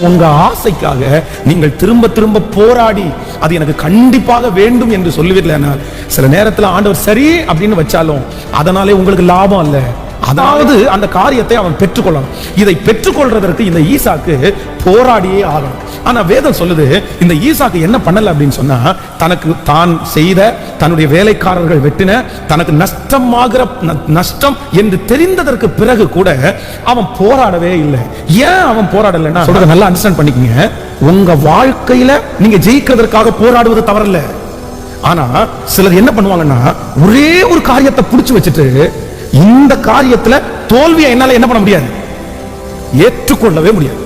உங்க ஆசைக்காக நீங்கள் திரும்ப திரும்ப போராடி அது எனக்கு கண்டிப்பாக வேண்டும் என்று சொல்லுவீர்கள் சில நேரத்தில் ஆண்டவர் சரி அப்படின்னு வச்சாலும் அதனாலே உங்களுக்கு லாபம் இல்லை அதாவது அந்த காரியத்தை அவன் பெற்றுக்கொள்ளணும். இதை பெற்றுக்கொள்றதற்கு இந்த ஈசாக்கு போராடியே ஆகணும். ஆனா வேதம் சொல்லுது இந்த ஈசாக்கு என்ன பண்ணல அப்படின்னு சொன்னா தனக்கு தான் செய்த தன்னுடைய வேலைக்காரர்கள் வெட்டின தனக்கு நஷ்டமாகிற ந- நஷ்டம் என்று தெரிந்ததற்கு பிறகு கூட அவன் போராடவே இல்லை. ஏன் அவன் போராடலைன்னா சொல்றத நல்லா அண்டர்ஸ்டாண்ட் பண்ணிக்கங்க. உங்க வாழ்க்கையில நீங்க ஜெயிக்கிறதற்காக போராடுவது தவறல்ல. ஆனா சிலர் என்ன பண்ணுவாங்கன்னா ஒரே ஒரு காரியத்தை புடிச்சு வச்சுட்டு இந்த காரியத்துல தோல்வியை என்னால என்ன பண்ண முடியாது? ஏற்றுக்கொள்ளவே முடியாது.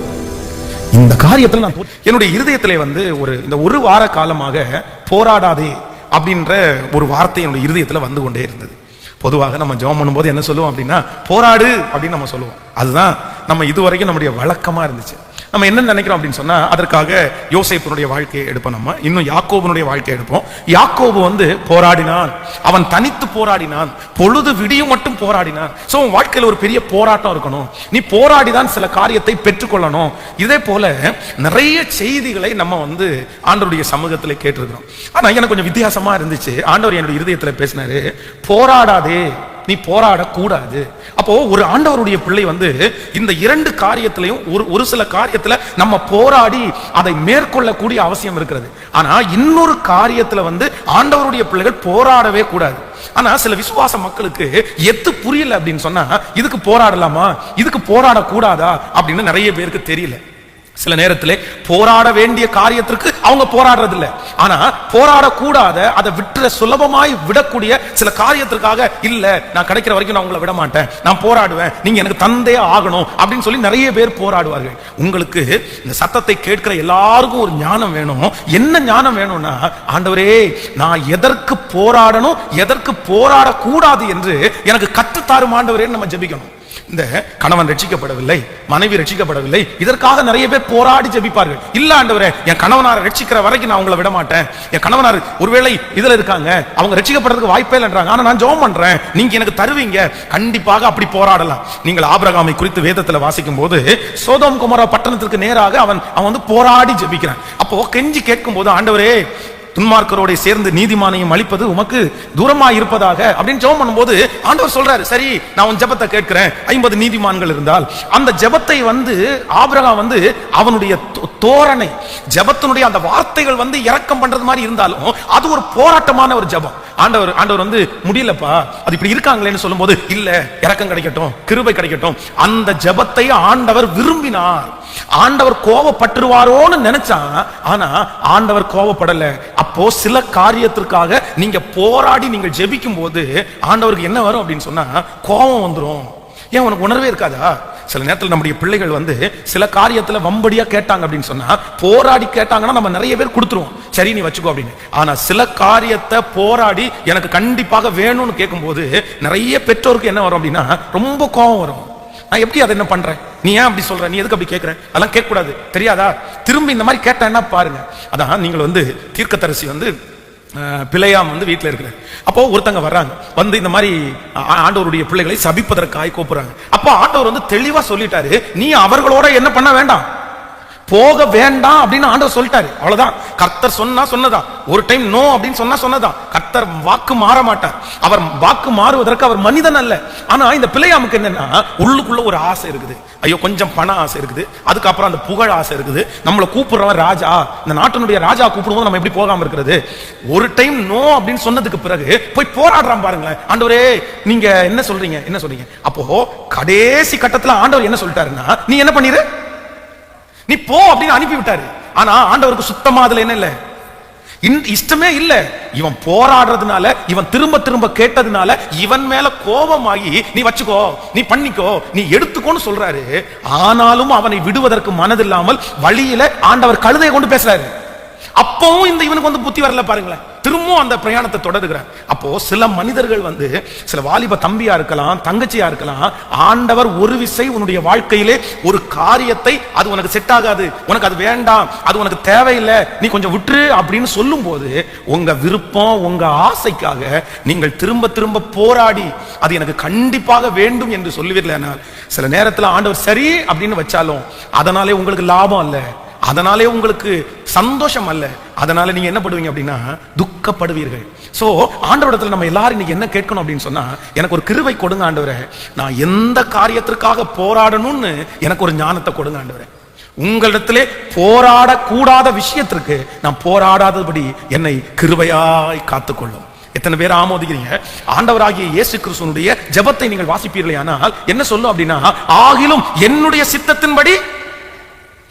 இந்த காரியத்துல நான் என்னுடைய இருதயத்திலே வந்து ஒரு இந்த ஒரு வார காலமாக போராடாதே அப்படின்ற ஒரு வார்த்தை என்னுடைய இருதயத்துல வந்து கொண்டே இருந்தது. பொதுவாக நம்ம ஜெபம் பண்ணும்போது என்ன சொல்லுவோம் அப்படின்னா போராடு அப்படின்னு நம்ம சொல்லுவோம். அதுதான் நம்ம இதுவரைக்கும் நம்முடைய வழக்கமா இருந்துச்சு. நம்ம என்ன நினைக்கிறோம் அப்படின்னு சொன்னா அதற்காக யோசேப்பினுடைய வாழ்க்கையை எடுப்போம் நம்ம. இன்னும் யாக்கோபனுடைய வாழ்க்கையை எடுப்போம். யாக்கோபு வந்து போராடினான். அவன் தனித்து போராடினான். பொழுது விடியும் மட்டும் போராடினான். ஸோ உன் வாழ்க்கையில் ஒரு பெரிய போராட்டம் இருக்கணும். நீ போராடிதான் சில காரியத்தை பெற்றுக்கொள்ளணும். இதே போல நிறைய செய்திகளை நம்ம வந்து ஆண்டவருடைய சமூகத்தில் கேட்டிருக்கிறோம். ஆனா எனக்கு கொஞ்சம் வித்தியாசமா இருந்துச்சு. ஆண்டவர் என்னுடைய இருதயத்தில் பேசினாரு போராடாதே. நீ போராடக்கூடாது. அப்போ ஒரு ஆண்டவருடைய பிள்ளை வந்து இந்த இரண்டு காரியத்திலையும் ஒரு ஒரு சில காரியத்துல நம்ம போராடி அதை மேற்கொள்ளக்கூடிய அவசியம் இருக்கிறது. ஆனா இன்னொரு காரியத்துல வந்து ஆண்டவருடைய பிள்ளைகள் போராடவே கூடாது. ஆனா சில விசுவாச மக்களுக்கு எத்து புரியல அப்படின்னு சொன்னா இதுக்கு போராடலாமா? இதுக்கு போராடக்கூடாதா? அப்படின்னு நிறைய பேருக்கு தெரியல. சில நேரத்திலே போராட வேண்டிய காரியத்திற்கு அவங்க போராடுறது இல்லை ஆனா போராடக்கூடாத அதை விட்டுற சுலபமாய் விடக்கூடிய சில காரியத்திற்காக இல்ல நான் கிடைக்கிற வரைக்கும் நான் உங்களை விட மாட்டேன் நான் போராடுவேன். நீங்க எனக்கு தந்தையே ஆகணும். அப்படின்னு சொல்லி நிறைய பேர் போராடுவார்கள். உங்களுக்கு இந்த சத்தத்தை கேட்கிற எல்லாருக்கும் ஒரு ஞானம் வேணும். என்ன ஞானம் வேணும்னா ஆண்டவரே நான் எதற்கு போராடணும் எதற்கு போராடக்கூடாது என்று எனக்கு கற்றுத்தாரும் ஆண்டவரே நம்ம ஜெபிக்கணும். இந்த கணவன் ரட்சிக்கப்படவில்லை மனைவி ரட்சிக்கப்படவில்லை இதற்காக நிறைய பேர் போராடி ஜெபிப்பார்கள். இல்ல ஆண்டவரே என் கணவனாரை ரட்சிக்கிற வரைக்கும் நான் உங்களை விட மாட்டேன். என் கணவனார் ஒருவேளை இதுல இருக்காங்க அவங்க ரட்சிக்கப்படுறதுக்கு வாய்ப்பே இல்லைன்றாங்க ஆனா நான் ஜோம் பண்றேன். நீங்க எனக்கு தருவீங்க. கண்டிப்பாக அப்படி போராடலாம். நீங்கள் ஆபிரகாமை குறித்து வேதத்துல வாசிக்கும் போது சோதோம் குமார பட்டணத்திற்கு நேராக அவன் அவன் வந்து போராடி ஜபிக்கிறான். அப்போ கெஞ்சி கேட்கும் போது ஆண்டவரே துன்மார்க்கரோட சேர்ந்து நீதிமானையும் அளிப்பது உமக்கு தூரமா இருப்பதாக அப்படின்னு ஜெபம் பண்ணும்போது ஆண்டவர் சொல்றாரு சரி நான் உன் ஜெபத்தை கேட்கிறேன். ஐம்பது நீதிமான்கள் இருந்தால். அந்த ஜெபத்தை வந்து ஆபிரகாம் வந்து அவனுடைய தோரணை ஜெபத்தினுடைய அந்த வார்த்தைகள் வந்து இறக்கம் பண்றது மாதிரி இருந்தாலும் அது ஒரு போராட்டமான ஒரு ஜெபம். ஆண்டவர் ஆண்டவர் வந்து முடியலப்பா அது இப்படி இருக்காங்களேன்னு சொல்லும்போது இல்ல இறக்கம் கிடைக்கட்டும் கிருபை கிடைக்கட்டும். அந்த ஜபத்தை ஆண்டவர் விரும்பினார். ஆண்டவர் கோவப்பட்டுருவாரோன்னு நினைச்சான் ஆனா ஆண்டவர் கோபப்படல. அப்போ சில காரியத்திற்காக நீங்க போராடி நீங்கள் ஜெபிக்கும் போது ஆண்டவருக்கு என்ன வரும் அப்படின்னு சொன்னா கோபம் வந்துரும். ஏன் உனக்கு உணர்வே இருக்காதா? சில நேரத்தில் நம்முடைய பிள்ளைகள் வந்து சில காரியத்துல வம்படியா கேட்டாங்க அப்படின்னு சொன்னா போராடி கேட்டாங்கன்னா நம்ம நிறைய பேர் கொடுத்துருவோம். சரி நீ வச்சுக்கோ அப்படின்னு. ஆனா சில காரியத்தை போராடி எனக்கு கண்டிப்பாக வேணும்னு கேட்கும்போது நிறைய பெற்றோருக்கு என்ன வரும் அப்படின்னா ரொம்ப கோபம் வரும். நான் எப்படி அதை என்ன பண்றேன்? நீ ஏன் அப்படி சொல்ற? நீ எதுக்கு அப்படி கேட்கற அதெல்லாம் கேட்க கூடாது தெரியாதா? திரும்பி இந்த மாதிரி கேட்டேன்னா பாருங்க. அதான் நீங்கள் வந்து தீர்க்கத்தரசி வந்து அஹ், பிழையாம் வந்து வீட்டில் இருக்கிறார். அப்போ ஒருத்தங்க வர்றாங்க. வந்து இந்த மாதிரி ஆண்டவருடைய பிள்ளைகளை சபிப்பதற்காக கூப்பிடுறாங்க. அப்போ ஆண்டவர் வந்து தெளிவா சொல்லிட்டாரு. நீ அவர்களோட என்ன பண்ண வேண்டாம். போக வேண்டாம் அப்படின்னு ஆண்டவர் சொல்லிட்டாரு. அவ்வளவுதான். கர்த்தர் சொன்னா சொன்னதா? ஒரு டைம் நோ அப்படின்னு சொன்னா சொன்னதா? கர்த்தர் வாக்கு மாற மாட்டார். அவர் வாக்கு மாறுவதற்கு அவர் மனிதன் அல்ல. ஆனா இந்த பிள்ளையாமுக்கு என்னன்னா உள்ளுக்குள்ள ஒரு ஆசை இருக்குது. ஐயோ கொஞ்சம் பண ஆசை இருக்குது. அதுக்கப்புறம் அந்த புகழ் ஆசை இருக்குது. நம்மளை கூப்பிடுறவன் ராஜா. இந்த நாட்டினுடைய ராஜா கூப்பிடும்போது நம்ம எப்படி போகாம இருக்கிறது? ஒரு டைம் நோ அப்படின்னு சொன்னதுக்கு பிறகு போய் போராடுறான் பாருங்களேன். ஆண்டவரே நீங்க என்ன சொல்றீங்க? என்ன சொல்றீங்க? அப்போ கடைசி கட்டத்துல ஆண்டவர் என்ன சொல்லிட்டாருன்னா நீ என்ன பண்ணிரு? நீ போ அப்படின்னு அனுப்பி விட்டாரு. ஆனா ஆண்டவருக்கு சுத்தமா அதுல என்ன இல்ல? இன்- இஷ்டமே இல்ல. இவன் போராடுறதுனால இவன் திரும்ப திரும்ப கேட்டதுனால இவன் மேல கோபமாகி நீ வச்சுக்கோ நீ பண்ணிக்கோ நீ எடுத்துக்கோன்னு சொல்றாரு. ஆனாலும் அவனை விடுவதற்கு மனதில்லாமல் வழியில ஆண்டவர் கழுதையை கொண்டு பேசுறாரு. அப்பவும் இந்த இவனுக்கு வந்து புத்தி வரல பாருங்களேன். திரும்பவும் அந்த பிரயாணத்தை தொடருகிறார். அப்போ சில மனிதர்கள் வந்து சில வாலிப தம்பியா இருக்கலாம் தங்கச்சியா இருக்கலாம் ஆண்டவர் ஒரு விசை உன்னுடைய வாழ்க்கையிலே ஒரு காரியத்தை அது உனக்கு செட் ஆகாது உனக்கு அது வேண்டாம் அது உனக்கு தேவையில்லை நீ கொஞ்சம் விட்டுரு அப்படின்னு சொல்லும் போது உங்க விருப்பம் உங்க ஆசைக்காக நீங்கள் திரும்ப திரும்ப போராடி அது எனக்கு கண்டிப்பாக வேண்டும் என்று சொல்லுவீர்கள் சில நேரத்தில் ஆண்டவர் சரி அப்படின்னு வச்சாலும் அதனாலே உங்களுக்கு லாபம் இல்லை. அதனாலே உங்களுக்கு சந்தோஷம் அல்ல அதனால நீங்க என்ன பண்ணுவீங்க அப்படின்னா துக்கப்படுவீர்கள். சோ ஆண்டவரிடத்துல நம்ம எல்லாரும் இன்னைக்கு என்ன கேட்கணும் அப்படின்னு சொன்னா எனக்கு ஒரு கிருவை கொடுங்க ஆண்டவரே. நான் எந்த காரியத்திற்காக போராடணும்னு எனக்கு ஒரு ஞானத்தை கொடுங்க ஆண்டவரே. உங்களிடத்திலே போராடக்கூடாத விஷயத்திற்கு நான் போராடாதபடி என்னை கிருவையாய் காத்துக்கொள்ளும். எத்தனை பேர் ஆமோதிக்கிறீங்க? ஆண்டவராகிய இயேசு கிறிஸ்துவனுடைய ஜெபத்தை நீங்கள் வாசிப்பீர்களே ஆனால் என்ன சொல்லும் அப்படின்னா ஆகிலும் என்னுடைய சித்தத்தின்படி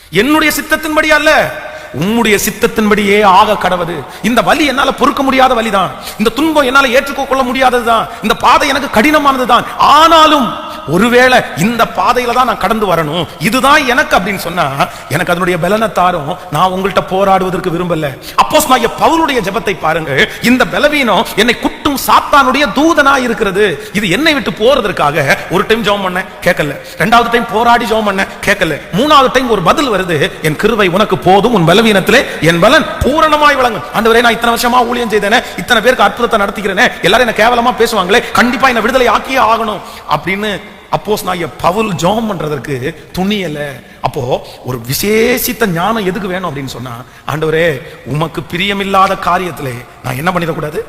என்னுடைய சித்தத்தின்படி அல்ல. உம்முடைய சித்தத்தின்படியே ஆக கடவது. இந்த வலி என்னால பொறுக்க முடியாத வலிதான். இந்த துன்பம் என்னால ஏற்றுக்கொள்ள முடியாததுதான். இந்த பாதை எனக்கு கடினமானதுதான். ஆனாலும் ஒருவேளை இந்த பாதையில தான் நான் கடந்து வரணும். இதுதான் எனக்கு அப்படின்னு சொன்னா எனக்கு அதனுடைய பலனை தாரும். நான் உங்கள்கிட்ட போராடுவதற்கு விரும்பல. அப்போஸ் நான் பவுலுடைய ஜெபத்தை பாருங்க இந்த பலவீனம் என்னை சாத்தானுடைய தூதனா இருக்கிறது. இது என்னை விட்டு போறதற்காக ஒரு டைம் ஜெபம் பண்ணேன் கேட்கல ரெண்டாவது டைம் போராடி ஜெபம் பண்ணேன் கேட்கல மூணாவது டைம் ஒரு பதில் வருது என் கிருவை உனக்கு போதும் உன் பலவீனத்திலே என் பலன் பூரணமாய் விளங்கும். ஆண்டவரே நான் இத்தனை வருஷமா ஊழியம் செய்தேனே இத்தனை பேருக்கு அற்புதத்தை நடத்திக்கிறேனே எல்லாரும் என்ன கேவலமா பேசுவாங்களே கண்டிப்பா என்ன விடுதலை ஆக்கியே ஆகணும் அப்படின்னு அப்போஸ் நான் பவுல் ஜோம் பண்றதற்கு துணியல. அப்போ ஒரு விசேஷித்த ஞானம் எதுக்கு வேணும் அப்படின்னு சொன்னா ஆண்டவரே உமக்கு பிரியமில்லாத காரியத்திலே நான் என்ன பண்ணிடக்கூடாது?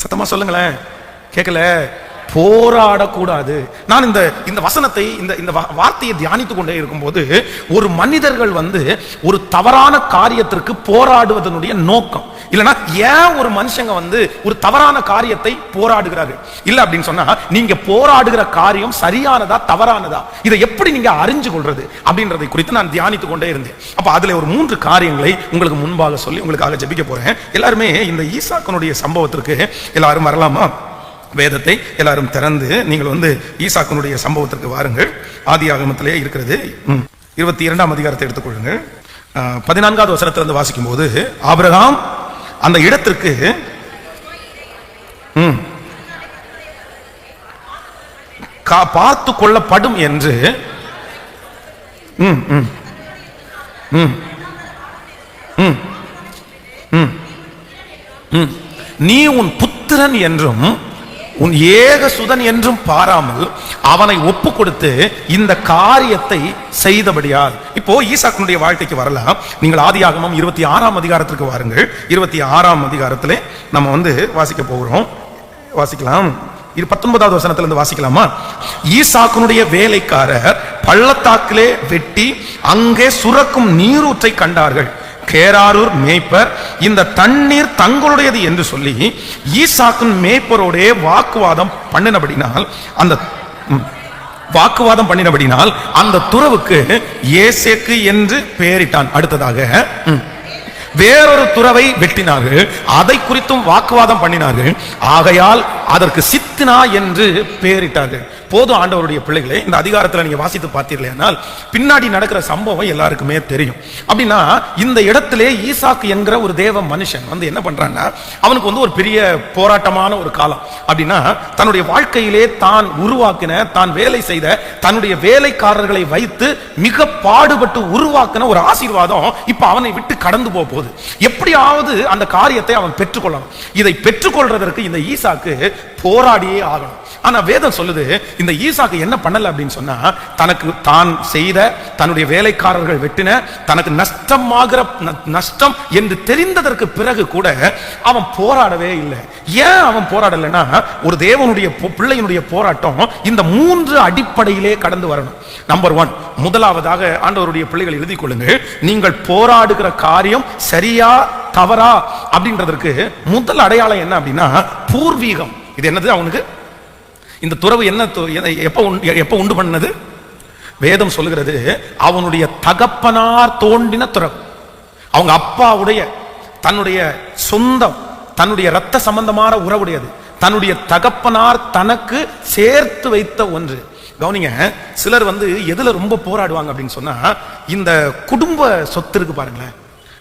சத்தமாக சொல்லுங்களேன். கேட்கல போராடக்கூடாது. நான் இந்த இந்த வசனத்தை இந்த இந்த வார்த்தையை தியானித்துக் கொண்டே இருக்கும்போது ஒரு மனிதர்கள் வந்து ஒரு தவறான காரியத்திற்கு போராடுவதனுடைய நோக்கம். இல்லைன்னா ஏன் ஒரு மனுஷங்க வந்து ஒரு தவறான காரியத்தை போராடுகிறாரு இல்லை அப்படின்னு சொன்னா நீங்க போராடுகிற காரியம் சரியானதா தவறானதா? இதை எப்படி நீங்க அறிஞ்சு கொள்றது? அப்படின்றதை குறித்து நான் தியானித்துக் கொண்டே இருந்தேன். அப்ப அதுல ஒரு மூன்று காரியங்களை உங்களுக்கு முன்பாக சொல்லி உங்களுக்காக ஜபிக்க போறேன். எல்லாருமே இந்த ஈசாக்கனுடைய சம்பவத்திற்கு எல்லாரும் வரலாமா? வேதத்தை எல்லாரும் திறந்து நீங்கள் வந்து ஈசாக்கனுடைய சம்பவத்திற்கு வாருங்கள். ஆதி ஆகமத்திலே இருக்கிறது. இருபத்தி இரண்டாம் அதிகாரத்தை எடுத்துக்கொள்ளுங்கள். பதினான்காவது வசனத்திலிருந்து வாசிக்கும் போது ஆபிரகாம் அந்த இடத்திற்கு கா- பார்த்து கொள்ளப்படும் என்று ம், ம், ம், ம், ம். நீ உன் புத்திரன் என்றும் உன் ஏக சுதன் என்றும் பாராமல் அவனை ஒப்பு கொடுத்து இந்த காரியத்தை செய்தபடியால். இப்போ ஈசாக்கனுடைய வாழ்க்கைக்கு வரலாம். நீங்கள் ஆதியாகமம் இருபத்தி ஆறாம் அதிகாரத்திற்கு வாருங்கள். இருபத்தி ஆறாம் அதிகாரத்திலே நம்ம வந்து வாசிக்க போகிறோம். வாசிக்கலாம். இது பத்தொன்பதாவது வசனத்துல இருந்து வாசிக்கலாமா? ஈசாக்குனுடைய வேலைக்காரர் பள்ளத்தாக்கிலே வெட்டி அங்கே சுரக்கும் நீரூற்றை கண்டார்கள். கேராரூர் மேய்ப்பர் இந்த தண்ணீர் தங்களுடையது என்று சொல்லி ஈசாக்கின் மேய்ப்பரோடே வாக்குவாதம் பண்ணினபடினால் அந்த வாக்குவாதம் பண்ணினபடினால் அந்த துறவுக்கு ஏசேக்கு என்று பெயரிட்டான். அடுத்ததாக வேறொரு துறவை வெட்டினார்கள். அதை குறித்தும் வாக்குவாதம் பண்ணினார்கள். ஆகையால் அதற்கு சித்தினா என்று பெயரிட்டார்கள். போதும் ஆண்டவருடைய பிள்ளைகளே இந்த அதிகாரத்தில் நீங்கள் வாசித்து பார்த்தீர்களேனால் பின்னாடி நடக்கிற சம்பவம் எல்லாருக்குமே தெரியும். அப்படின்னா இந்த இடத்திலே ஈசாக்கு என்கிற ஒரு தேவ மனுஷன் வந்து என்ன பண்றான்னா அவனுக்கு வந்து ஒரு பெரிய போராட்டமான ஒரு காலம். அப்படின்னா தன்னுடைய வாழ்க்கையிலே தான் உருவாக்கின தான் வேலை செய்த தன்னுடைய வேலைக்காரர்களை வைத்து மிக பாடுபட்டு உருவாக்கின ஒரு ஆசீர்வாதம் இப்போ அவனை விட்டு கடந்து போக போகுது. எப்படியாவது அந்த காரியத்தை அவன் பெற்றுக்கொள்ளணும். இதை பெற்றுக்கொள்றதற்கு இந்த ஈசாக்கு போராடியே ஆகணும். ஆனா வேதம் சொல்லுது இந்த ஈசாக்கு என்ன பண்ணல அப்படின்னு சொன்னா தனக்கு தான் செய்த தன்னுடைய வேலைக்காரர்கள் வெட்டின தனக்கு நஷ்டமாகிற ந- நஷ்டம் என்று தெரிந்ததற்கு பிறகு கூட அவன் போராடவே இல்லை. ஏன் அவன் போராடலைன்னா ஒரு தேவனுடைய பிள்ளையினுடைய போராட்டம் இந்த மூன்று அடிப்படையிலே கடந்து வரணும். நம்பர் ஒன் முதலாவதாக ஆண்டவருடைய பிள்ளைகள் எழுதிக் கொள்ளுங்கள். நீங்கள் போராடுகிற காரியம் சரியா தவறா அப்படின்றதற்கு முதல் அடையாளம் என்ன அப்படின்னா பூர்வீகம். இது என்னது அவனுக்கு? இந்த துறவு என்ன எப்போ எப்போ உண்டு- உண்டு பண்ணது? வேதம் சொல்லுகிறது அவனுடைய தகப்பனார் தோண்டின துறவு. அவங்க அப்பாவுடைய தன்னுடைய சொந்தம் தன்னுடைய ரத்த சம்பந்தமான உறவுடையது. தன்னுடைய தகப்பனார் தனக்கு சேர்த்து வைத்த ஒன்று. கவனிங்க சிலர் வந்து எதுல ரொம்ப போராடுவாங்க அப்படின்னு சொன்னா இந்த குடும்ப சொத்து இருக்கு பாருங்களேன்.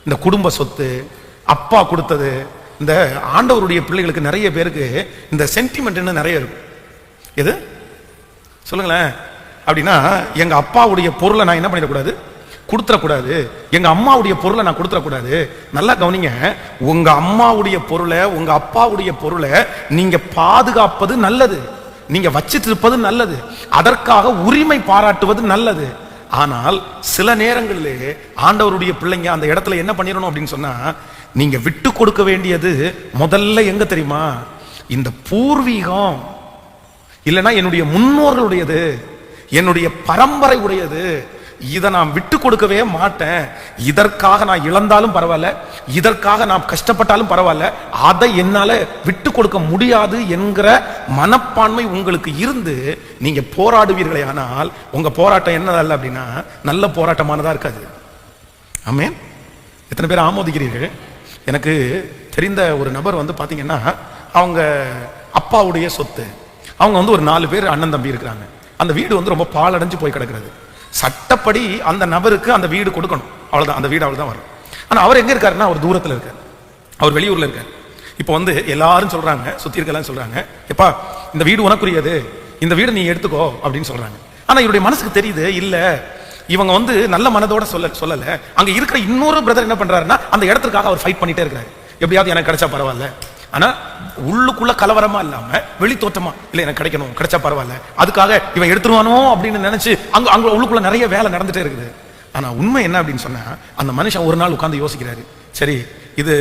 இந்த குடும்ப சொத்து அப்பா கொடுத்தது இந்த ஆண்டவருடைய பிள்ளைகளுக்கு நிறைய பேருக்கு இந்த சென்டிமெண்ட்னு நிறைய இருக்கும். எது? சொல்லுங்களேன். அப்படின்னா எங்கள் அப்பாவுடைய பொருளை நான் என்ன பண்ணிடக்கூடாது? கொடுத்துடக்கூடாது. எங்கள் அம்மாவுடைய பொருளை நான் கொடுத்துடக்கூடாது. நல்லா கவனிங்க. உங்கள் அம்மாவுடைய பொருளை உங்கள் அப்பாவுடைய பொருளை நீங்கள் பாதுகாப்பது நல்லது. நீங்கள் வச்சிட்டு இருப்பது நல்லது. அதற்காக உரிமை பாராட்டுவது நல்லது. ஆனால் சில நேரங்களிலே ஆண்டவருடைய பிள்ளைங்க அந்த இடத்துல என்ன பண்ணிடணும் அப்படின்னு சொன்னால் நீங்கள் விட்டு கொடுக்க வேண்டியது முதல்ல எங்கே தெரியுமா? இந்த பூர்வீகம். இல்லைன்னா என்னுடைய முன்னோர்களுடையது என்னுடைய பரம்பரை உடையது. இதை நான் விட்டு கொடுக்கவே மாட்டேன். இதற்காக நான் இழந்தாலும் பரவாயில்ல. இதற்காக நான் கஷ்டப்பட்டாலும் பரவாயில்ல. அதை என்னால விட்டு கொடுக்க முடியாது என்கிற மனப்பான்மை உங்களுக்கு இருந்து நீங்க போராடுவீர்களே ஆனால் உங்க போராட்டம் என்னதல்ல அப்படின்னா நல்ல போராட்டமானதா இருக்காது. ஆமே எத்தனை பேர் ஆமோதிக்கிறீர்கள்? எனக்கு தெரிந்த ஒரு நபர் வந்து பாத்தீங்கன்னா அவங்க அப்பாவுடைய சொத்து. அவங்க வந்து ஒரு நாலு பேர் அண்ணன் தம்பி இருக்கிறாங்க. அந்த வீடு வந்து ரொம்ப பாலடைஞ்சு போய் கிடக்கிறது. சட்டப்படி அந்த நபருக்கு அந்த வீடு கொடுக்கணும். அவ்வளோதான் அந்த வீடு அவ்வளவுதான் வரும். ஆனால் அவர் எங்கே இருக்காருன்னா அவர் தூரத்தில் இருக்கார். அவர் வெளியூரில் இருக்கார். இப்போ வந்து எல்லாரும் சொல்கிறாங்க சுற்றி இருக்கலாம் சொல்கிறாங்க எப்பா இந்த வீடு உனக்குரியது. இந்த வீடு நீ எடுத்துக்கோ அப்படின்னு சொல்கிறாங்க ஆனால் இவருடைய மனசுக்கு தெரியுது இல்லை இவங்க வந்து நல்ல மனதோட சொல்ல சொல்லலை. அங்கே இருக்கிற இன்னொரு பிரதர் என்ன பண்ணுறாருன்னா அந்த இடத்துக்காக அவர் ஃபைட் பண்ணிட்டே இருக்காரு எப்படியாவது எனக்கு கிடைச்சா பரவாயில்ல. ஆனா உள்ளுக்குள்ள கலவரமா இல்லாம வெளி இல்ல எனக்கு கிடைக்கணும் கிடைச்சா பரவாயில்ல அதுக்காக இவன் எடுத்துருவானோ? அப்படின்னு நினைச்சு அங்க அங்க உள்ளுக்குள்ள நிறைய வேலை நடந்துட்டே இருக்குது. ஆனா உண்மை என்ன அப்படின்னு சொன்னா அந்த மனுஷன் ஒரு நாள் உட்காந்து யோசிக்கிறாரு. சரி இது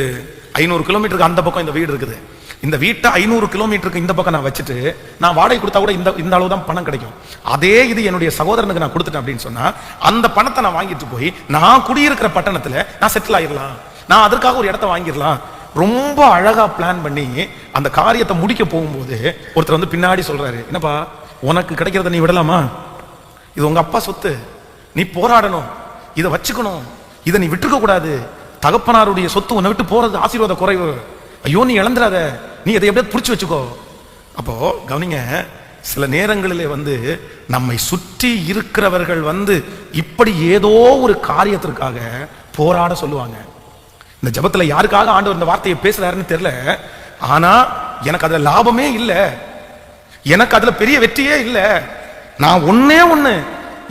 ஐநூறு கிலோமீட்டருக்கு அந்த பக்கம் இந்த வீடு இருக்குது. இந்த வீட்டை ஐநூறு கிலோமீட்டருக்கு இந்த பக்கம் நான் வச்சுட்டு நான் வாடகை கொடுத்தா கூட இந்த இந்த அளவு தான் பணம் கிடைக்கும். அதே இது என்னுடைய சகோதரனுக்கு நான் கொடுத்துட்டேன் அப்படின்னு சொன்னா அந்த பணத்தை நான் வாங்கிட்டு போய் நான் குடியிருக்கிற பட்டணத்துல நான் செட்டில் ஆயிடலாம் நான் அதற்காக ஒரு இடத்த வாங்கிடலாம் ரொம்ப அழகாக பிளான் பண்ணி அந்த காரியத்தை முடிக்க போகும்போது ஒருத்தர் வந்து பின்னாடி சொல்கிறாரு என்னப்பா உனக்கு கிடைக்கிறத நீ விடலாமா? இது உங்கள் அப்பா சொத்து. நீ போராடணும். இதை வச்சுக்கணும். இதை நீ விட்டுருக்க கூடாது. தகப்பனாருடைய சொத்து உன்னை விட்டு போகிறது ஆசீர்வாத குறைவு. ஐயோ நீ இழந்துடாத. நீ அதை எப்படியாவது பிடிச்சி வச்சுக்கோ. அப்போது கவனிங்க சில நேரங்களிலே வந்து நம்மை சுற்றி இருக்கிறவர்கள் வந்து இப்படி ஏதோ ஒரு காரியத்திற்காக போராட சொல்லுவாங்க. இந்த ஜபத்தில் யாருக்காக ஆண்டவர் இந்த வார்த்தையை பேசுறாருன்னு தெரியல. ஆனா எனக்கு அதுல லாபமே இல்லை. எனக்கு அதுல பெரிய வெற்றியே இல்லை. நான் ஒன்னே ஒண்ணு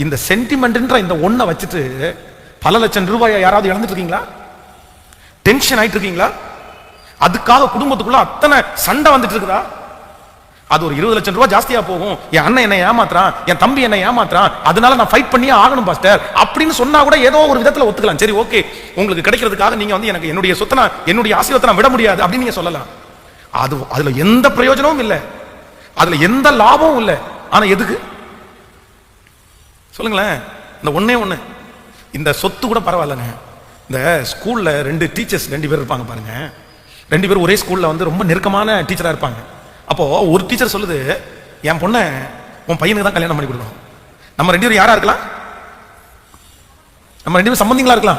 இந்த சென்டிமெண்ட்ன்ற இந்த ஒன்றை வச்சுட்டு பல லட்சம் ரூபாயை யாராவது இழந்துட்டு இருக்கீங்களா டென்ஷன் ஆயிட்டு இருக்கீங்களா அதுக்காக குடும்பத்துக்குள்ள அத்தனை சண்டை வந்துட்டு இருக்குதா அது ஒரு இருபது லட்சம் ரூபாய் ஜாஸ்தியா போகும். என் அண்ணன் என்னை ஏமாத்துறான் என் தம்பி என்னை ஏமாத்துறான் அதனால நான் ஃபைட் பண்ணியே ஆகணும் பாஸ்டர். அப்படின்னு சொன்னா கூட ஏதோ ஒரு விதத்துல ஒத்துக்கலாம். சரி ஓகே உங்களுக்கு கிடைக்கிறதுக்காக நீங்க வந்து எனக்கு என்னுடைய சொத்தை என்னுடைய ஆசீர்வாதத்தை நான் விட முடியாது அப்படின்னு நீங்க சொல்லலாம். அது அதுல எந்த பிரயோஜனமும் இல்லை. அதுல எந்த லாபமும் இல்லை. ஆனா எதுக்கு? சொல்லுங்களேன். இந்த ஒன்னே ஒண்ணு. இந்த சொத்து கூட பரவாயில்லைங்க இந்த ஸ்கூல்ல ரெண்டு டீச்சர்ஸ் ரெண்டு பேர் இருப்பாங்க பாருங்க. ரெண்டு பேரும் ஒரே ஸ்கூல்ல வந்து ரொம்ப நெருக்கமான டீச்சரா இருப்பாங்க. அப்போ ஒரு டீச்சர் சொல்லுது என் பொண்ணை உன் பையனுக்கு தான் கல்யாணம் பண்ணி கொடுக்கணும். நம்ம ரெண்டு பேரும் யாரா இருக்கலாம்? நம்ம ரெண்டு பேரும் சம்பந்திங்களா இருக்கலாம்?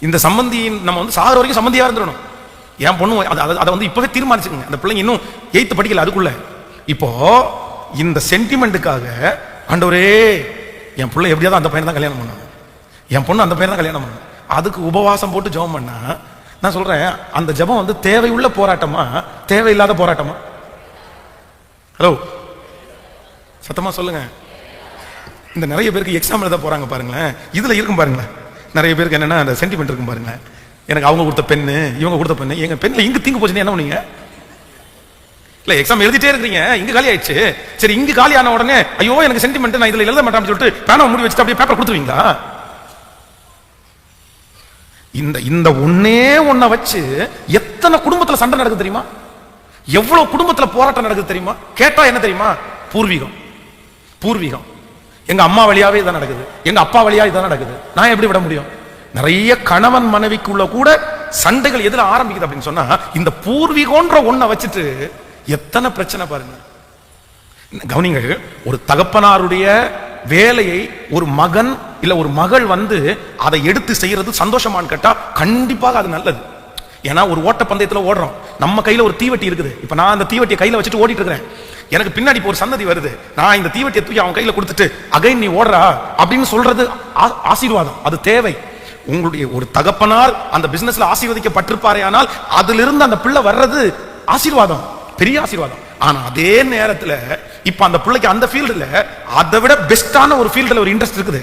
இந்த சம்பந்தியின் நம்ம வந்து சாகர வரைக்கும் சம்பந்தியா இருந்துடணும். என் பொண்ணு அதை அதை- அதை வந்து இப்பவே தீர்மானிச்சுங்க அந்த பிள்ளைங்க இன்னும் எயித்து படிக்கல அதுக்குள்ள. இப்போ இந்த சென்டிமெண்ட்டுக்காக ஆண்டவரே என் பிள்ளை எப்படியாவது அந்த பையனை தான் கல்யாணம் பண்ணணும். என் பொண்ணு அந்த பையனை தான் கல்யாணம் பண்ணணும். அதுக்கு உபவாசம் போட்டு ஜோம் பண்ணா நான் சொல்றேன் அந்த ஜெபம் வந்து தேவையுள்ள போராட்டமா? தேவையில்லாத போராட்டமா? ஹலோ சத்தமா சொல்லுங்க. இந்த நிறைய பேருக்கு எக்ஸாம் எழுத போறாங்க பாருங்களேன். இதுல இருக்கும் பாருங்களேன். நிறைய பேருக்கு என்னன்னா அந்த சென்டிமெண்ட் இருக்கும் பாருங்களேன். எனக்கு அவங்க கொடுத்த பெண்ணு இவங்க கொடுத்த பெண்ணு எங்க பெண்ணில் இங்க தீங்கு போச்சுன்னு என்ன பண்ணுவீங்க? இல்ல எக்ஸாம் எழுதிட்டே இருக்கீங்க இங்க காலி ஆயிடுச்சு. சரி இங்க காலி ஆன உடனே ஐயோ எனக்கு சென்டிமெண்ட் நான் இதுல எழுத மாட்டேன்னு சொல்லிட்டு பேனாவை மூடி வச்சுட்டு அப்படியே பேப்பர் கொடுத்துருவீங்களா? இந்த இந்த ஒன்னே ஒன்ன வச்சு எத்தனை குடும்பத்துல சண்டை நடக்குது தெரியுமா? எவ்வளவு குடும்பத்துல போராட்டம் நடக்குது தெரியுமா? கேட்டா என்ன தெரியுமா? பூர்வீகம். பூர்வீகம். எங்க அம்மா வழியாவே இதான் நடக்குது. எங்க அப்பா வழியா இதான் நடக்குது. நான் எப்படி விட முடியும்? நிறைய கணவன் மனைவிக்குள்ள கூட சண்டைகள் எதுல ஆரம்பிக்குது அப்படின்னு சொன்னா இந்த பூர்வீகம்ன்ற ஒன்ன வச்சுட்டு எத்தனை பிரச்சனை பாருங்க. கவனிங்கள் ஒரு தகப்பனாருடைய வேலையை ஒரு மகன் இல்ல ஒரு மகள் வந்து அதை எடுத்து செய்யறது சந்தோஷமான்னு கேட்டா கண்டிப்பாக அது நல்லது. ஏன்னா ஒரு ஓட்ட பந்தயத்துல ஓடுறோம். நம்ம கையில ஒரு தீவட்டி இருக்குது. இப்ப நான் அந்த தீவட்டியை கையில வச்சுட்டு ஓடிட்டு இருக்கிறேன். எனக்கு பின்னாடி இப்போ ஒரு சந்ததி வருது. நான் இந்த தீவட்டியை தூக்கி அவன் கையில கொடுத்துட்டு அகைன் நீ ஓடுறா அப்படின்னு சொல்றது ஆ- ஆசீர்வாதம். அது தேவை. உங்களுடைய ஒரு தகப்பனார் அந்த பிசினஸ்ல ஆசீர்வதிக்கப்பட்டிருப்பாரே ஆனால் அதிலிருந்து அந்த பிள்ளை வர்றது ஆசீர்வாதம். பெரிய ஆசீர்வாதம். ஆனா அதே நேரத்துல இப்ப அந்த பிள்ளைக்கு அந்த ஃபீல்டுல அதை விட பெஸ்ட்டான ஒரு ஃபீல்டுல ஒரு இன்ட்ரெஸ்ட் இருக்குது.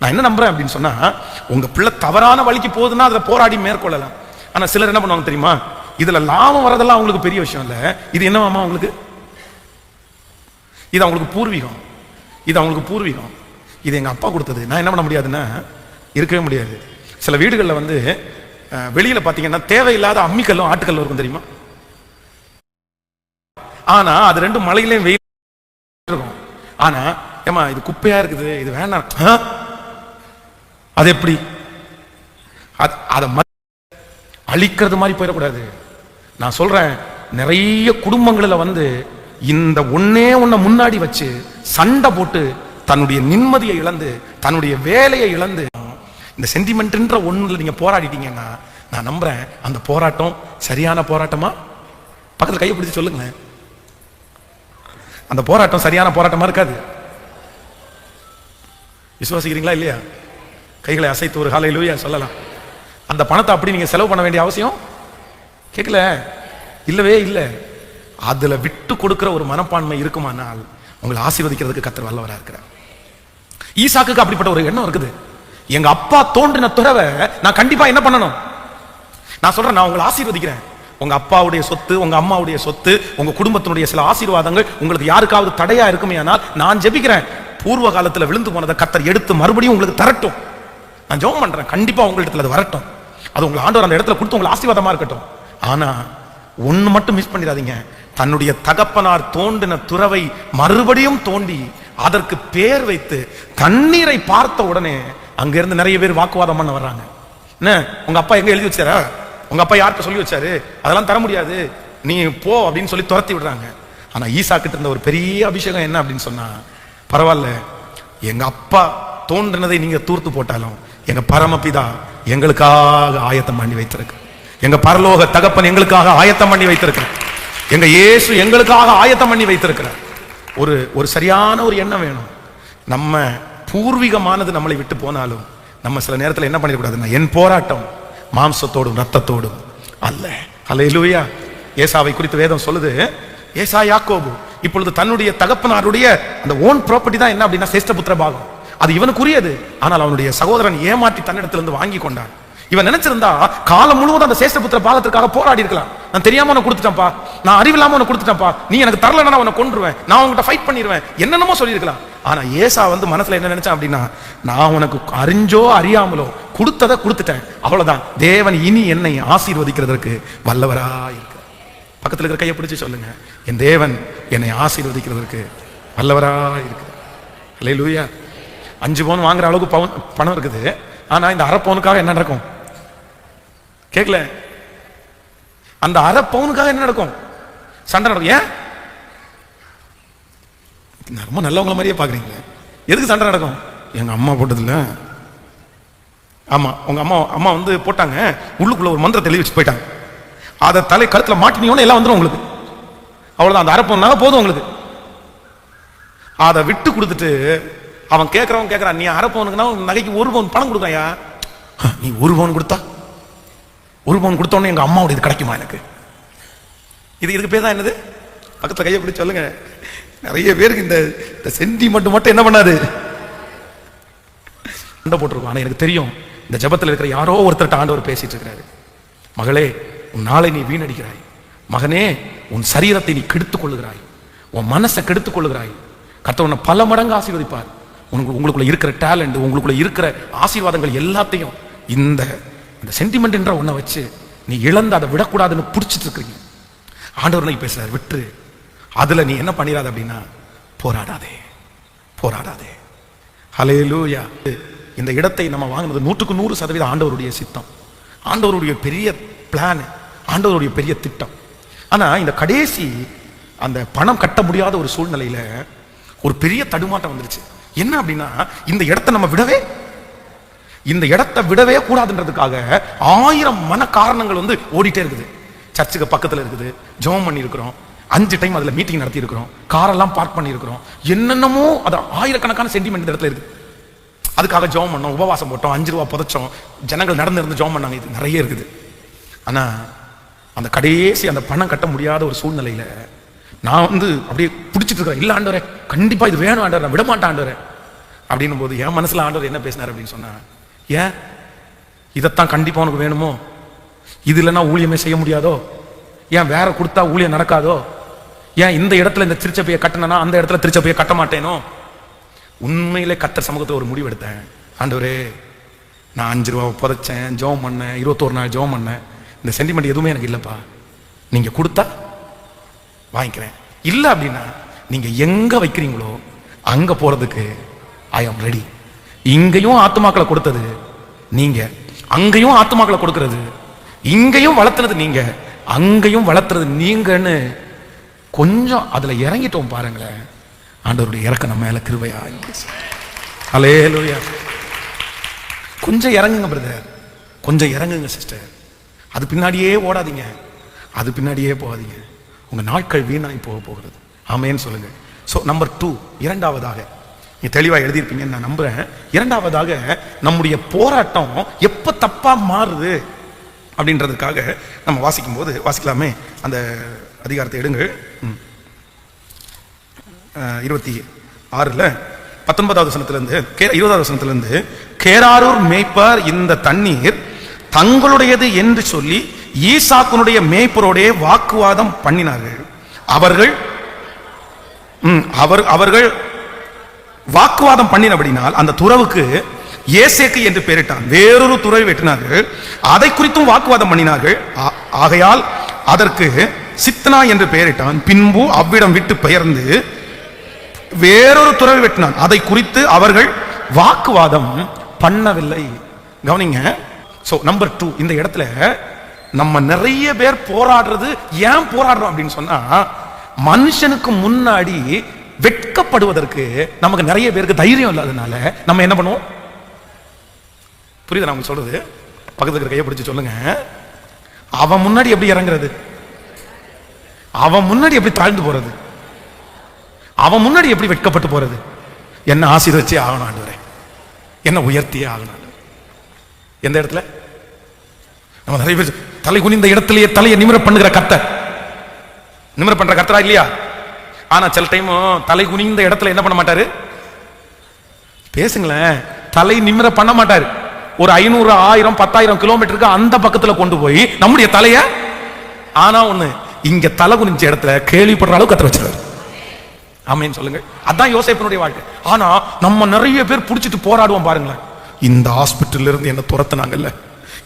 நான் என்ன நம்புறேன் அப்படின்னு சொன்னா உங்க பிள்ளை தவறான வழிக்கு போகுதுன்னா அதுல போராடி மேற்கொள்ளலாம். ஆனா சிலர் என்ன பண்ணுவாங்க தெரியுமா? இதுல லாபம் வரதெல்லாம் அவங்களுக்கு பெரிய விஷயம் இல்ல. இது என்னவாமா அவங்களுக்கு இது அவங்களுக்கு பூர்வீகம். இது அவங்களுக்கு பூர்வீகம். இது எங்க அப்பா கொடுத்தது. நான் என்ன பண்ண முடியாதுன்னா இருக்கவே முடியாது. சில வீடுகளில் வந்து வெளியில் வெளியில பாத்தீங்கன்னா தேவையில்லாத அம்மிக்கல்லும் ஆட்டுக்கல்லும் இருக்கும் தெரியுமா? ஆனா அது ரெண்டு மலையிலையும் வெயில் ஆனா ஏமா இது குப்பையா இருக்குது இது வேணாம் ஆ? அது எப்படி? அது- அதை அழிக்கிறது மாதிரி போயிடக்கூடாது. நான் சொல்றேன் நிறைய குடும்பங்களில் வந்து இந்த ஒன்னே ஒன்ன முன்னாடி வச்சு சண்டை போட்டு தன்னுடைய நிம்மதியை இழந்து தன்னுடைய வேலையை இழந்து இந்த சென்டிமெண்ட்ன்ற ஒன்றில் நீங்கள் போராடிட்டீங்கன்னா நான் நம்புறேன் அந்த போராட்டம் சரியான போராட்டமா? பக்கத்தில் கையை பிடிச்சி சொல்லுங்களேன். அந்த போராட்டம் சரியான போராட்டமா இருக்காது. விசுவாசிக்கிறீங்களா இல்லையா? கைகளை அசைத்து ஒரு காலை லூயா சொல்லலாம். அந்த பணத்தை அப்படி நீங்க செலவு பண்ண வேண்டிய அவசியம் கேட்கல இல்லவே இல்லை. அதுல விட்டு கொடுக்கிற ஒரு மனப்பான்மை இருக்குமானால் உங்களை ஆசீர்வதிக்கிறதுக்கு கத்திர வல்லவராக இருக்கிறார். ஈசாக்குக்கு அப்படிப்பட்ட ஒரு எண்ணம் இருக்குது. எங்க அப்பா தோன்றின துறவை நான் கண்டிப்பா என்ன பண்ணணும்? நான் சொல்றேன் நான் உங்களை ஆசீர்வதிக்கிறேன். உங்க அப்பாவுடைய சொத்து உங்க அம்மாவுடைய சொத்து உங்க குடும்பத்தினுடைய சில ஆசீர்வாதங்கள் உங்களுக்கு யாருக்காவது தடையா இருக்குமே ஆனால் நான் ஜெபிக்கிறேன். பூர்வ காலத்தில் விழுந்து போனதை கத்தர் எடுத்து மறுபடியும் உங்களுக்கு தரட்டும். நான் ஜெபம் பண்றேன். கண்டிப்பா உங்களிடத்துல அது வரட்டும். அது உங்களை ஆண்டவர் அந்த இடத்துல கொடுத்து உங்களுக்கு ஆசீர்வாதமா இருக்கட்டும். ஆனா ஒன்று மட்டும் மிஸ் பண்ணிடாதீங்க. தன்னுடைய தகப்பனார் தோண்டின துறவை மறுபடியும் தோண்டி அதற்கு பேர் வைத்து தண்ணீரை பார்த்த உடனே அங்கேருந்து நிறைய பேர் வாக்குவாதம் பண்ண வர்றாங்க. என்ன? உங்க அப்பா எங்க எழுதி வச்சாரா? உங்க அப்பா யார்கிட்ட சொல்லி வச்சாரு? அதெல்லாம் தர முடியாது. நீ போ அப்படின்னு சொல்லி துரத்தி விடுறாங்க. ஆனா ஈசா கிட்ட இருந்த ஒரு பெரிய அபிஷேகம் என்ன அப்படின்னு சொன்னா பரவாயில்ல. எங்க அப்பா தோன்றினதை நீங்க தூர்த்து போட்டாலும் எங்க பரமபிதா எங்களுக்காக ஆயத்தம் பண்ணி வைத்திருக்கு எங்க பரலோக தகப்பன் எங்களுக்காக ஆயத்தம் பண்ணி வைத்திருக்கிறார் எங்க இயேசு எங்களுக்காக ஆயத்தம் பண்ணி வைத்திருக்கிறார். ஒரு ஒரு சரியான ஒரு எண்ணம் வேணும். நம்ம பூர்வீகமானது நம்மளை விட்டு போனாலும் நம்ம சில நேரத்தில் என்ன பண்ணிடக்கூடாதுன்னா என் போராட்டம் மாம்சத்தோடும் ரத்தத்தோடும் அல்ல. அல்லேலூயா. ஏசாவை குறித்து வேதம் சொல்லுது ஏசா யாக்கோபு இப்பொழுது தன்னுடைய தகப்பனாருடைய அந்த ஓன் ப்ராப்பர்ட்டி தான் என்ன அப்படின்னா சேஷ்டபுத்திர பாகம் அது இவனுக்குரியது. ஆனால் அவனுடைய சகோதரன் ஏமாற்றி தன்னிடத்திலிருந்து வாங்கி கொண்டான். இவன் நினைச்சிருந்தா காலம் முழுவதும் அந்த சேஷ்டபுத்திர பாலத்திற்காக போராடி இருக்கலாம். நான் தெரியாம உனக்கு கொடுத்துட்டேன்ப்பா. நான் அறிவில்லாம உனக்கு கொடுத்துட்டேன்ப்பா. நீ எனக்கு தரலன்னா உன்னை கொண்டுருவேன் நான் உங்ககிட்ட ஃபைட் பண்ணிடுவேன் என்னென்னமோ சொல்லியிருக்கலாம். ஆனா ஏசா வந்து மனசுல என்ன நினைச்சான் அப்படின்னா நான் உனக்கு அறிஞ்சோ அறியாமலோ கொடுத்ததை கொடுத்துட்டேன். அவ்வளவுதான். தேவன் இனி என்னை ஆசீர்வதிக்கிறதற்கு வல்லவரா இருக்கிறார் பக்கத்துல இருக்கிற கையை பிடிச்சு சொல்லுங்க. என் தேவன் என்னை ஆசீர்வதிக்கிறதற்கு வல்லவரா இருக்கிறார் அல்லேலூயா அஞ்சு பவுன் வாங்குற அளவுக்கு பவுன் பணம் இருக்குது. ஆனா இந்த அரை பவுனுக்காக என்ன நடக்கும்? கேட்கல அந்த அரை பவுனுக்காக என்ன நடக்கும்? சண்டை நடக்கும். ஏன்? ரொம்ப நல்லவங்கள மாதிரியே பாக்குறீங்க எதுக்கு சண்டை நடக்கும்? எங்க அம்மா போட்டதில்ல. ஆமா உங்க அம்மா அம்மா வந்து போட்டாங்க. உள்ளுக்குள்ள ஒரு மந்திரத்தை எழுதி வச்சு போயிட்டாங்க. அதை தலை கழுத்துல மாட்டினீங்கன்னா எல்லாம் வந்துடும் உங்களுக்கு. அவ்வளவுதான். அந்த அரைப்பவுனால போதும் உங்களுக்கு. அதை விட்டு கொடுத்துட்டு அவன் கேட்கறவன் கேட்கறான் நீ அரை பவுனுக்குன்னா உன் நகைக்கு ஒரு பவுன் பணம் கொடுக்காயா நீ ஒரு பவுன் கொடுத்தா ஒரு பவுன் கொடுத்தோன்னே எங்க அம்மாவோட இது கிடைக்குமா எனக்கு? இது இதுக்கு பேர் தான் என்னது? பக்கத்துல கையை பிடிச்சி சொல்லுங்க. நிறைய பேருக்கு இந்த இந்த சென்டிமெண்ட் மட்டும் என்ன பண்ணாது சண்டை போட்டிருக்கோம். ஆனா எனக்கு தெரியும் இந்த ஜபத்தில் இருக்கிற யாரோ ஒருத்தர்கிட்ட ஆண்டவர் பேசிட்டு இருக்கிறாரு. மகளே உன் நாளை நீ வீணடிக்கிறாய். மகனே உன் சரீரத்தை நீ கெடுத்துக் கொள்ளுகிறாய். உன் மனசை கெடுத்துக் கொள்ளுகிறாய். கர்த்தர் உன்னை பல மடங்கு ஆசீர்வதிப்பார். உங்களுக்கு உங்களுக்குள்ள இருக்கிற டேலண்ட் உங்களுக்குள்ள இருக்கிற ஆசீர்வாதங்கள் எல்லாத்தையும் இந்த இந்த சென்டிமெண்ட் என்ற ஒன்றை வச்சு நீ இழந்து அதை விடக்கூடாதுன்னு பிடிச்சிட்டு இருக்கிறீங்க ஆண்டவர் நீ பேசுறாரு விட்டு அதுல நீ என்ன பண்ணிடாத அப்படின்னா போராடாதே. போராடாதே. ஹலேலூயா இந்த இடத்தை நம்ம வாங்கினது நூற்றுக்கு நூறு சதவீதம் ஆண்டவருடைய சித்தம். ஆண்டவருடைய பெரிய பிளான் ஆண்டவருடைய பெரிய திட்டம். ஆனால் இந்த கடைசி அந்த பணம் கட்ட முடியாத ஒரு சூழ்நிலையில ஒரு பெரிய தடுமாட்டம் வந்துருச்சு. என்ன அப்படின்னா இந்த இடத்தை நம்ம விடவே இந்த இடத்தை விடவே கூடாதுன்றதுக்காக ஆயிரம் மன காரணங்கள் வந்து ஓடிட்டே இருக்குது. சர்ச்சுக்கு பக்கத்தில் இருக்குது. ஜெபம் பண்ணியிருக்கிறோம். அஞ்சு டைம் அதில் மீட்டிங் நடத்தி இருக்கிறோம் காரெல்லாம் பார்க் பண்ணியிருக்கிறோம். என்னென்னமோ அது ஆயிரக்கணக்கான சென்டிமெண்ட் இந்த இடத்துல இருக்குது. அதுக்காக ஜெபம் பண்ணோம். உபவாசம் போட்டோம். அஞ்சு ரூபா புதைச்சோம். ஜனங்கள் நடந்து இருந்து ஜெபம் பண்ணாங்க. இது நிறைய இருக்குது. ஆனால் அந்த கடைசி அந்த பணம் கட்ட முடியாத ஒரு சூழ்நிலையில் நான் வந்து அப்படியே பிடிச்சிட்டு இருக்கிறேன். இல்லை ஆண்டவரே கண்டிப்பாக இது வேணும் ஆண்டவர். நான் விடமாட்டேன் ஆண்டவரே. அப்படின்னும் போது என் மனசில் ஆண்டவர் என்ன பேசினார் அப்படின்னு சொன்னேன் ஏன்? இதைத்தான் கண்டிப்பாக உனக்கு வேணுமோ? இது இல்லைன்னா ஊழியமே செய்ய முடியாதோ? ஏன் வேற கொடுத்தா ஊழியம் நடக்காதோ? ஏன் இந்த இடத்துல இந்த திருச்சபையை கட்டினா அந்த இடத்துல திருச்சபையை கட்ட மாட்டேனோ? உண்மையிலே கத்தர் சமூகத்தில் ஒரு முடிவு எடுத்தேன் ஆண்டவரே நான் அஞ்சு ரூபா புதைச்சேன் ஜோம் பண்ணேன் இருபத்தோரு நாள் ஜோம் பண்ணேன். இந்த சென்டிமெண்ட் எதுவுமே எனக்கு இல்லைப்பா. நீங்கள் கொடுத்தா வாங்கிக்கிறேன். இல்லை அப்படின்னா நீங்கள் எங்கே வைக்கிறீங்களோ அங்கே போகிறதுக்கு ஐ ஆம் ரெடி இங்கேயும் ஆத்துமாக்களை கொடுத்தது நீங்க அங்கேயும் ஆத்துமாக்களை கொடுக்கறது. இங்கேயும் வளர்த்துனது நீங்க அங்கேயும் வளர்த்துறது நீங்கன்னு கொஞ்சம் அதுல இறங்கிட்டோம் பாருங்களேன். ஆண்டவருடைய இறக்க நம்ம மேல அலே லூயா கொஞ்சம் இறங்குங்க பிரதர் கொஞ்சம் இறங்குங்க சிஸ்டர் அது பின்னாடியே ஓடாதீங்க. அது பின்னாடியே போகாதீங்க. உங்க நாட்கள் வீணாய் போக போகிறது. ஆமேன்னு சொல்லுங்க. ஸோ நம்பர் டூ இரண்டாவதாக நீ தெளிவாக எழுதியிருப்பீங்கன்னு நான் நம்புறேன். இரண்டாவதாக நம்முடைய போராட்டம் எப்ப தப்பா மாறுது அப்படின்றதுக்காக நம்ம வாசிக்கும் போது வாசிக்கலாமே. அந்த அதிகாரத்தை எடுங்கள் இருபத்தி ஆறுல பத்தொன்பதாவது வசனத்திலிருந்து கே இருபதாவது வசனத்திலிருந்து கேராரூர் மேய்ப்பார் இந்த தண்ணீர் தங்களுடையது என்று சொல்லி ஈசாக்குனுடைய மேய்ப்பரோடைய வாக்குவாதம் பண்ணினார்கள். அவர்கள் அவர் அவர்கள் வாக்குவாதம் பண்ணினபடினால் அந்த துறவுக்கு ஏசேக்கு என்று பெயரிட்டான். வேறொரு துறவை வெட்டினார்கள். அதை குறித்தும் வாக்குவாதம் பண்ணினார்கள். ஆகையால் அதற்கு சித்னா என்று பெயரிட்டான். பின்பு அவ்விடம் விட்டு பெயர்ந்து வேறொரு துறவை வெட்டினான். அதை குறித்து அவர்கள் வாக்குவாதம் பண்ணவில்லை. கவனிங்க. ஸோ நம்பர் டூ இந்த இடத்துல நம்ம நிறைய பேர் போராடுறது ஏன் போராடுறோம் அப்படின்னு சொன்னா மனுஷனுக்கு முன்னாடி வெட்கப்படுவதற்கு நமக்கு நிறைய பேருக்கு தைரியம் இல்லாதனால நம்ம என்ன பண்ணுவோம்? புரியுதா நான் சொல்றது? பக்கத்துல இருக்கிற கையை பிடிச்சி சொல்லுங்க. அவன் முன்னாடி எப்படி இறங்குறது? அவன் முன்னாடி எப்படி தாழ்ந்து போறது? அவன் முன்னாடி எப்படி வெட்கப்பட்டு போறது? என்ன ஆசீர்வச்சே ஆகணும் ஆண்டு என்ன உயர்த்தியே ஆகணும் எந்த இடத்துல? நம்ம நிறைய பேர் தலை குனிந்த இடத்திலேயே தலையை நிமிர பண்ணுகிற கர்த்தர். நிமிர பண்ற கர்த்தரா இல்லையா? ஆனா சில டைம் தலை குனிந்த இடத்துல என்ன பண்ண மாட்டாரு? பேசுங்களேன். தலை நிமிர பண்ண மாட்டாரு. ஒரு ஐநூறு ஆயிரம் பத்தாயிரம் கிலோமீட்டருக்கு அந்த பக்கத்துல கொண்டு போய் நம்முடைய தலைய ஆனா ஒண்ணு இங்க தலை குனிஞ்ச இடத்துல கேள்விப்படுற அளவுக்கு கத்த வச்சிருவாரு. ஆமேன்னு சொல்லுங்க. அதான் யோசேப்பினுடைய வாழ்க்கை. ஆனா நம்ம நிறைய பேர் பிடிச்சிட்டு போராடுவோம் பாருங்களேன். இந்த ஹாஸ்பிட்டல்ல இருந்து என்ன துரத்துனாங்கல்ல.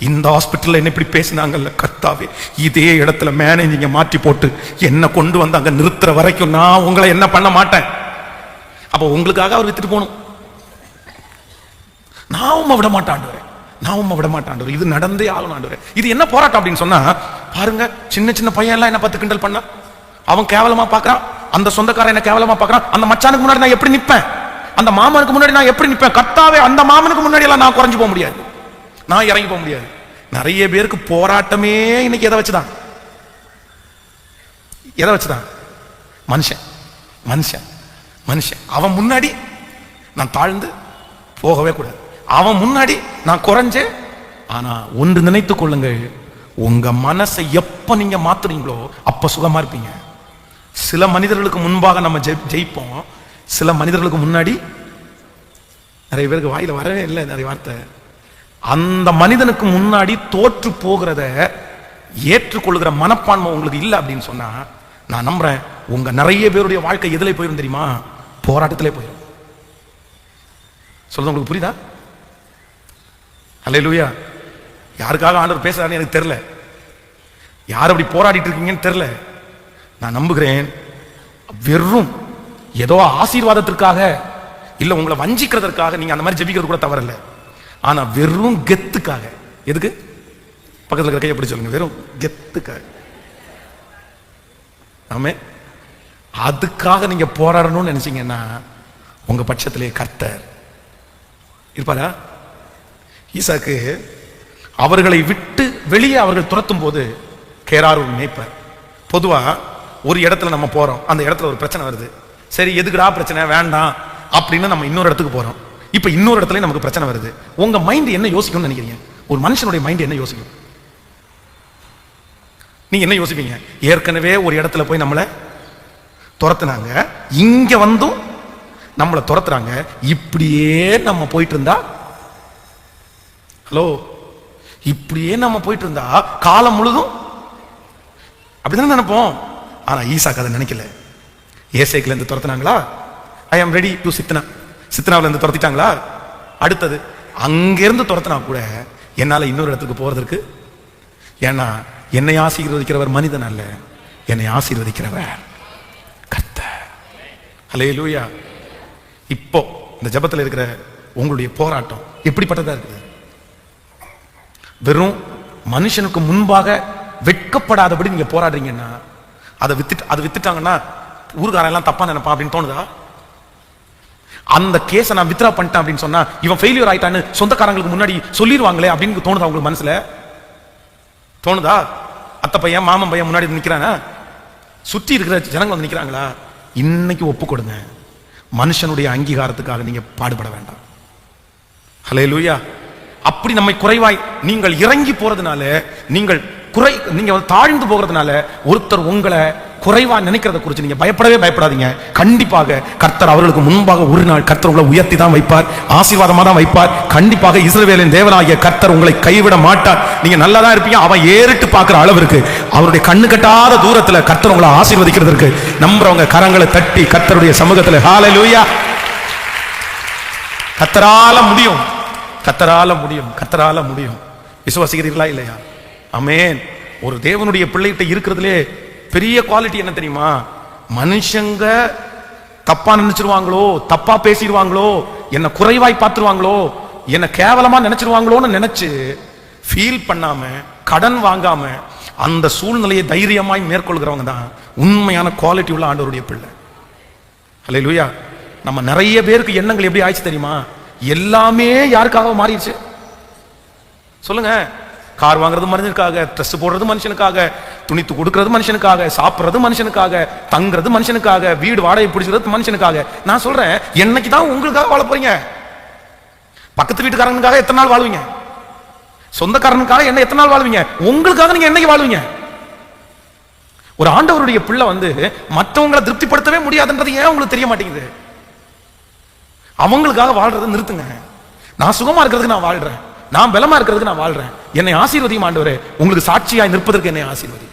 இந்த ஹாஸ்பிட்டலில் என்ன இப்படி பேசினாங்கல்ல கர்த்தாவே இதே இடத்துல மேனேஜிங்க மாற்றி போட்டு என்னை கொண்டு வந்து அங்கே நிறுத்துற வரைக்கும் நான் உங்களை என்ன பண்ண மாட்டேன்? அப்போ உங்களுக்காக அவர் வித்துட்டு போகணும். நான் உம்மை விட மாட்டாண்டுறேன் நான் உம்மை விட மாட்டாண்டுறேன் இது நடந்தே ஆகணும் இது என்ன போராட்டம் அப்படின்னு சொன்னா பாருங்க சின்ன சின்ன பையன் எல்லாம் என்ன பார்த்து கிண்டல் பண்ண? அவன் கேவலமா பார்க்கறான் அந்த சொந்தக்காரன் என்ன கேவலமா பார்க்கறான் அந்த மச்சானுக்கு முன்னாடி நான் எப்படி நிப்பேன்? அந்த மாமனுக்கு முன்னாடி நான் எப்படி நிப்பேன்? கர்த்தாவே அந்த மாமனுக்கு முன்னாடி எல்லாம் நான் குறைஞ்சு போக முடியாது. நான் இறங்கி போக முடியாது. நிறைய பேருக்கு போராட்டமே இன்னைக்கு எதை வச்சுதான்? எதை வச்சுதான்? மனுஷன். மனுஷன். மனுஷன். அவன் முன்னாடி நான் தாழ்ந்து போகவே கூடாது. அவன் முன்னாடி நான் குறைஞ்சு ஆனா ஒன்று நினைத்துக் கொள்ளுங்கள் உங்க மனசை எப்ப நீங்க மாத்துறீங்களோ அப்ப சுகமா இருப்பீங்க. சில மனிதர்களுக்கு முன்பாக நம்ம ஜெய்- ஜெயிப்போம். சில மனிதர்களுக்கு முன்னாடி நிறைய பேருக்கு வாயில வரவே இல்லை நிறைய வார்த்தை. அந்த மனிதனுக்கு முன்னாடி தோற்று போகிறத ஏற்றுக்கொள்கிற மனப்பான்மை உங்களுக்கு இல்லை அப்படின்னு சொன்னா நான் நம்புறேன் உங்க நிறைய பேருடைய வாழ்க்கை எதுல போயிடும் தெரியுமா? போராட்டத்திலே போயிடும் சொல்றது உங்களுக்கு புரியுதா? அல்ல லூயா யாருக்காக ஆண்டவர் பேசுறாருன்னு எனக்கு தெரியல. யார் அப்படி போராடிட்டு இருக்கீங்கன்னு தெரில நான் நம்புகிறேன் வெறும் ஏதோ ஆசீர்வாதத்திற்காக இல்லை உங்களை வஞ்சிக்கிறதற்காக நீங்கள் அந்த மாதிரி ஜெபிக்கிறது கூட தவறில்ல. ஆனா வெறும் கெத்துக்காக. எதுக்கு? பக்கத்தில் இருக்கிற கையை பிடிச்சி சொல்லுங்க. வெறும் கெத்துக்காக. ஆமே. அதுக்காக நீங்க போராடணும்னு நினைச்சீங்கன்னா உங்க பட்சத்திலே கர்த்தர் இருப்பாரா? ஈசாக்கு அவர்களை விட்டு வெளியே அவர்கள் துரத்தும் போது கேராரூர் மேய்ப்பர் பொதுவா ஒரு இடத்துல நம்ம போறோம். அந்த இடத்துல ஒரு பிரச்சனை வருது. சரி எதுக்குடா பிரச்சனை? வேண்டாம். அப்படின்னு நம்ம இன்னொரு இடத்துக்கு போறோம். இப்ப இன்னொரு இடத்துல நமக்கு பிரச்சனை வருது. உங்க மைண்ட் என்ன யோசிக்கும்னு நினைக்கிறீங்க? ஒரு மனுஷனுடைய மைண்ட் என்ன யோசிக்கும்? நீங்க என்ன யோசிப்பீங்க? ஏற்கனவே ஒரு இடத்துல போய் நம்மளை துரத்துனாங்க. இங்க வந்தும் நம்மளை துரத்துறாங்க. இப்படியே நம்ம போயிட்டு இருந்தா? ஹலோ இப்படியே நம்ம போயிட்டு இருந்தா காலம் முழுதும்? அப்படிதானே நினைப்போம். ஆனா ஈசாக்கு அதை நினைக்கல. ஏசைக்குல இருந்து துரத்துனாங்களா? ஐ ஆம் ரெடி டு சித்தனா. சித்தனாவுல இருந்து துரத்திட்டாங்களா? அடுத்தது அங்கிருந்து துரத்தினா கூட என்னால் இன்னொரு இடத்துக்கு போகிறதுக்கு ஏன்னா என்னை ஆசீர்வதிக்கிறவர் மனிதன் அல்ல என்னை ஆசீர்வதிக்கிறவர் கர்த்த ஹலே லூயா இப்போ இந்த ஜபத்தில் இருக்கிற உங்களுடைய போராட்டம் எப்படிப்பட்டதா இருக்குது? வெறும் மனுஷனுக்கு முன்பாக வெட்கப்படாதபடி நீங்கள் போராடுறீங்கன்னா அதை வித்துட்டு அதை வித்துட்டாங்கன்னா ஊருக்காரெல்லாம் தப்பாக நினைப்பா நினைப்பான் அப்படின்னு தோணுதா? அந்த கேஸை நான் வித்ரா பண்ணிட்டேன் அப்படின்னு சொன்னா இவன் ஃபெயிலியர் ஆயிட்டான்னு சொந்தக்காரங்களுக்கு முன்னாடி சொல்லிடுவாங்களே அப்படின்னு தோணுதா அவங்களுக்கு மனசுல? தோணுதா? அத்தை பையன் மாமன் பையன் முன்னாடி நிக்கிறானா? சுற்றி இருக்கிற ஜனங்க வந்து நிக்கிறாங்களா? இன்னைக்கு ஒப்பு கொடுங்க மனுஷனுடைய அங்கீகாரத்துக்காக நீங்க பாடுபட வேண்டாம். ஹலே லூயா அப்படி நம்மை குறைவாய் நீங்கள் இறங்கி போறதுனால நீங்கள் குறை நீங்க வந்து தாழ்ந்து போகிறதுனால ஒருத்தர் உங்களை குறைவா நினைக்கிறத குறித்து நீங்க பயப்படவே பயப்படாதீங்க. கண்டிப்பாக கர்த்தர் அவர்களுக்கு முன்பாக ஒரு நாள் கர்த்தர் உங்களை உயர்த்தி தான் வைப்பார் ஆசீர்வாதமா தான் வைப்பார். கண்டிப்பாக இஸ்ரவேலின் தேவனாகிய கர்த்தர் உங்களை கைவிட மாட்டார். நீங்க நல்லா தான் இருப்பீங்க அவன் ஏறிட்டு பார்க்குற அளவிற்கு அவருடைய கண்ணு கட்டாத தூரத்துல கர்த்தர் உங்களை ஆசீர்வதிக்கிறதுக்கு நம்புறவங்க கரங்களை தட்டி கர்த்தருடைய சமூகத்துல ஹalleluya கத்தரால முடியும். கத்தரால முடியும். கத்தரால முடியும். விசுவாசிக்கிறீர்களா இல்லையா? அமேன் ஒரு தேவனுடைய பிள்ளைகிட்ட இருக்கிறதுலே பெரிய குவாலிட்டி என்ன தெரியுமா? மனுஷங்க தப்பா நினைச்சிருவாங்களோ தப்பா பேசிடுவாங்களோ என்ன குறைவாய் பார்த்துருவாங்களோ என்ன கேவலமா நினைச்சிருவாங்களோன்னு நினைச்சு ஃபீல் பண்ணாம கடன் வாங்காம அந்த சூழ்நிலையை தைரியமாய் மேற்கொள்கிறவங்க தான் உண்மையான குவாலிட்டி உள்ள ஆண்டவருடைய பிள்ளை. ஹலே லூயா நம்ம நிறைய பேருக்கு எண்ணங்கள் எப்படி ஆயிடுச்சு தெரியுமா? எல்லாமே யாருக்காக மாறிடுச்சு? சொல்லுங்க. கார் வாங்குறது மனுஷனுக்காக ட்ரெஸ் போடுறது மனுஷனுக்காக துணித்து கொடுக்கறது மனுஷனுக்காக சாப்பிட்றது மனுஷனுக்காக தங்குறது மனுஷனுக்காக வீடு வாடகை பிடிச்சிக்கிறது மனுஷனுக்காக. நான் சொல்றேன் என்னைக்கு தான் உங்களுக்காக வாழ போறீங்க? பக்கத்து வீட்டுக்காரனுக்காக எத்தனை நாள் வாழ்வீங்க? சொந்தக்காரனுக்காக என்ன எத்தனை நாள் வாழ்வீங்க? உங்களுக்காக நீங்க என்னைக்கு வாழ்வீங்க? ஒரு ஆண்டவருடைய பிள்ளை வந்து மற்றவங்களை திருப்திப்படுத்தவே முடியாதுன்றது ஏன் உங்களுக்கு தெரிய மாட்டேங்குது? அவங்களுக்காக வாழ்றதை நிறுத்துங்க. நான் சுகமா இருக்கிறதுக்கு நான் வாழ்றேன். நான் பலமா இருக்கிறதுக்கு நான் வாழ்றேன். என்னை ஆசீர்வதியும் ஆண்டவரே? உங்களுக்கு சாட்சியாய் நிற்பதற்கு என்னை ஆசீர்வதி.